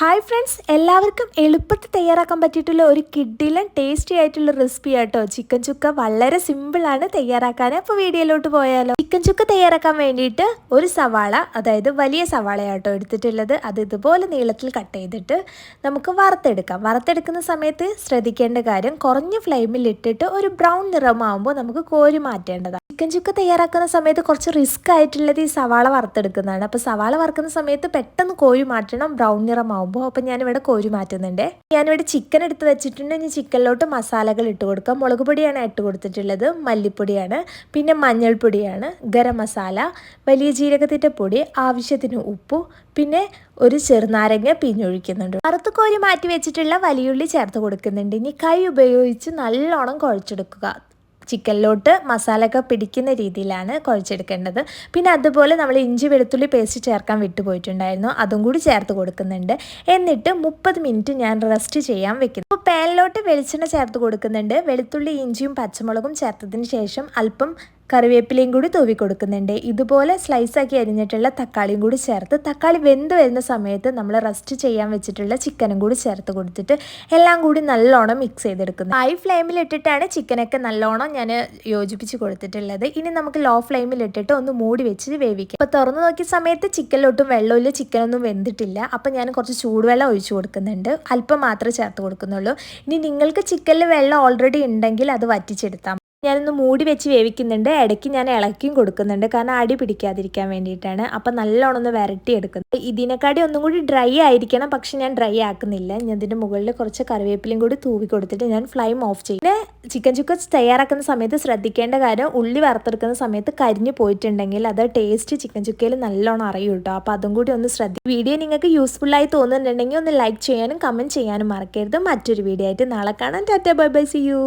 Hi friends എല്ലാവർക്കും എളുപ്പത്തിൽ തയ്യാറാക്കാൻ പറ്റിയിട്ടുള്ള ഒരു കിഡിലും ടേസ്റ്റി ആയിട്ടുള്ള റെസിപ്പി ആട്ടോ. ചിക്കൻ ചുക്ക വളരെ സിമ്പിളാണ് തയ്യാറാക്കാൻ. അപ്പോൾ വീഡിയോയിലോട്ട് പോയാലോ. ചിക്കൻ ചുക്ക് തയ്യാറാക്കാൻ വേണ്ടിയിട്ട് ഒരു സവാള അതായത് വലിയ സവാളയാട്ടോ എടുത്തിട്ടുള്ളത്. അത് ഇതുപോലെ നീളത്തിൽ കട്ട് ചെയ്തിട്ട് നമുക്ക് വറുത്തെടുക്കാം. വറുത്തെടുക്കുന്ന സമയത്ത് ശ്രദ്ധിക്കേണ്ട കാര്യം കുറഞ്ഞ ഫ്ലെയിമിൽ ഇട്ടിട്ട് ഒരു ബ്രൗൺ നിറമാകുമ്പോൾ നമുക്ക് കോരി മാറ്റേണ്ടതാണ്. ചിക്കൻ ചുക്ക് തയ്യാറാക്കുന്ന സമയത്ത് കുറച്ച് റിസ്ക് ആയിട്ടുള്ളത് ഈ സവാള വറുത്തെടുക്കുന്നതാണ്. അപ്പോൾ സവാള വറുക്കുന്ന സമയത്ത് പെട്ടെന്ന് കോരി മാറ്റണം ബ്രൗൺ നിറമാകുമ്പോൾ അപ്പോൾ ഞാനിവിടെ കോരി മാറ്റുന്നുണ്ട്. ഞാനിവിടെ ചിക്കൻ എടുത്ത് വെച്ചിട്ടുണ്ട്. ഇനി ചിക്കനിലോട്ട് മസാലകൾ ഇട്ട് കൊടുക്കാം. മുളക് പൊടിയാണ് ഇട്ട് കൊടുത്തിട്ടുള്ളത്. മല്ലിപ്പൊടിയാണ്. പിന്നെ മഞ്ഞൾപ്പൊടിയാണ്. ഗരം മസാല വലിയ ജീരകത്തിന്റെ പൊടി ആവശ്യത്തിന് ഉപ്പു പിന്നെ ഒരു ചെറുനാരങ്ങ പിഞ്ഞൊഴിക്കുന്നുണ്ട് അറുത്ത് കോരി മാറ്റി വെച്ചിട്ടുള്ള വലിയുള്ളി ചേർത്ത് കൊടുക്കുന്നുണ്ട്. ഇനി കൈ ഉപയോഗിച്ച് നല്ലോണം കുഴച്ചെടുക്കുക. ചിക്കനിലോട്ട് മസാലയൊക്കെ പിടിക്കുന്ന രീതിയിലാണ് കുഴച്ചെടുക്കേണ്ടത്. പിന്നെ അതുപോലെ നമ്മൾ ഇഞ്ചി വെളുത്തുള്ളി പേസ്റ്റ് ചേർക്കാൻ വിട്ടുപോയിട്ടുണ്ടായിരുന്നു അതും കൂടി ചേർത്ത് കൊടുക്കുന്നുണ്ട്. എന്നിട്ട് മുപ്പത് മിനിറ്റ് ഞാൻ റെസ്റ്റ് ചെയ്യാൻ വെക്കുന്നു. അപ്പോൾ പാനിലോട്ട് വെളിച്ചെണ്ണ ചേർത്ത് കൊടുക്കുന്നുണ്ട്. വെളുത്തുള്ളി ഇഞ്ചിയും പച്ചമുളകും ചേർത്തതിന് ശേഷം അല്പം കറിവേപ്പിലയും കൂടി തൂവി കൊടുക്കുന്നുണ്ട്. ഇതുപോലെ സ്ലൈസാക്കി അരിഞ്ഞിട്ടുള്ള തക്കാളിയും കൂടി ചേർത്ത് തക്കാളി വെന്ത് വരുന്ന സമയത്ത് നമ്മൾ റസ്റ്റ് ചെയ്യാൻ വെച്ചിട്ടുള്ള ചിക്കനും കൂടി ചേർത്ത് കൊടുത്തിട്ട് എല്ലാം കൂടി നല്ലോണം മിക്സ് ചെയ്തെടുക്കുന്നു. ഹൈ ഫ്ലെയിമിലിട്ടിട്ടാണ് ചിക്കനൊക്കെ നല്ലോണം ഞാൻ യോജിപ്പിച്ച് കൊടുത്തിട്ടുള്ളത്. ഇനി നമുക്ക് ലോ ഫ്ലെയിമിലിട്ടിട്ട് ഒന്ന് മൂടി വെച്ച് വേവിക്കാം. അപ്പോൾ തുറന്നു നോക്കിയ സമയത്ത് ചിക്കനിലൊട്ടും വെള്ളമില്ല ചിക്കനൊന്നും വെന്തിട്ടില്ല. അപ്പോൾ ഞാൻ കുറച്ച് ചൂടുവെള്ളം ഒഴിച്ചു കൊടുക്കുന്നുണ്ട്. അല്പം മാത്രമേ ചേർത്ത് കൊടുക്കുന്നുള്ളൂ. ഇനി നിങ്ങൾക്ക് ചിക്കനിൽ വെള്ളം ഓൾറെഡി ഉണ്ടെങ്കിൽ അത് വറ്റിച്ചെടുത്താൽ ഞാനൊന്ന് മൂടി വെച്ച് വേവിക്കുന്നുണ്ട്. ഇടയ്ക്ക് ഞാൻ ഇളക്കിയും കൊടുക്കുന്നുണ്ട്. കാരണം അടി പിടിക്കാതിരിക്കാൻ വേണ്ടിയിട്ടാണ്. അപ്പം നല്ലോണം ഒന്ന് വരട്ടി എടുക്കുന്നത് ഇതിനെക്കാട്ടി ഒന്നും കൂടി ഡ്രൈ ആയിരിക്കണം. പക്ഷെ ഞാൻ ഡ്രൈ ആക്കുന്നില്ല. ഞാൻ ഇതിന്റെ മുകളിൽ കുറച്ച് കറിവേപ്പിലയും കൂടി തൂവി കൊടുത്തിട്ട് ഞാൻ ഫ്ലെയിം ഓഫ് ചെയ്യും. പിന്നെ ചിക്കൻ ചുക്കസ് തയ്യാറാക്കുന്ന സമയത്ത് ശ്രദ്ധിക്കേണ്ട കാര്യം ഉള്ളി വറുത്തെടുക്കുന്ന സമയത്ത് കരിഞ്ഞു പോയിട്ടുണ്ടെങ്കിൽ അത് ടേസ്റ്റ് ചിക്കൻ ചുക്കയിൽ നല്ലോണം അറിയും കേട്ടോ. അപ്പോൾ അതും കൂടി ഒന്ന് ശ്രദ്ധിക്കും വീഡിയോ നിങ്ങൾക്ക് യൂസ്ഫുള്ളായി തോന്നുന്നുണ്ടെങ്കിൽ ഒന്ന് ലൈക്ക് ചെയ്യാനും കമന്റ് ചെയ്യാനും മറക്കരുത്. മറ്റൊരു വീഡിയോ ആയിട്ട് നാളെ കാണാൻ tata bye bye see you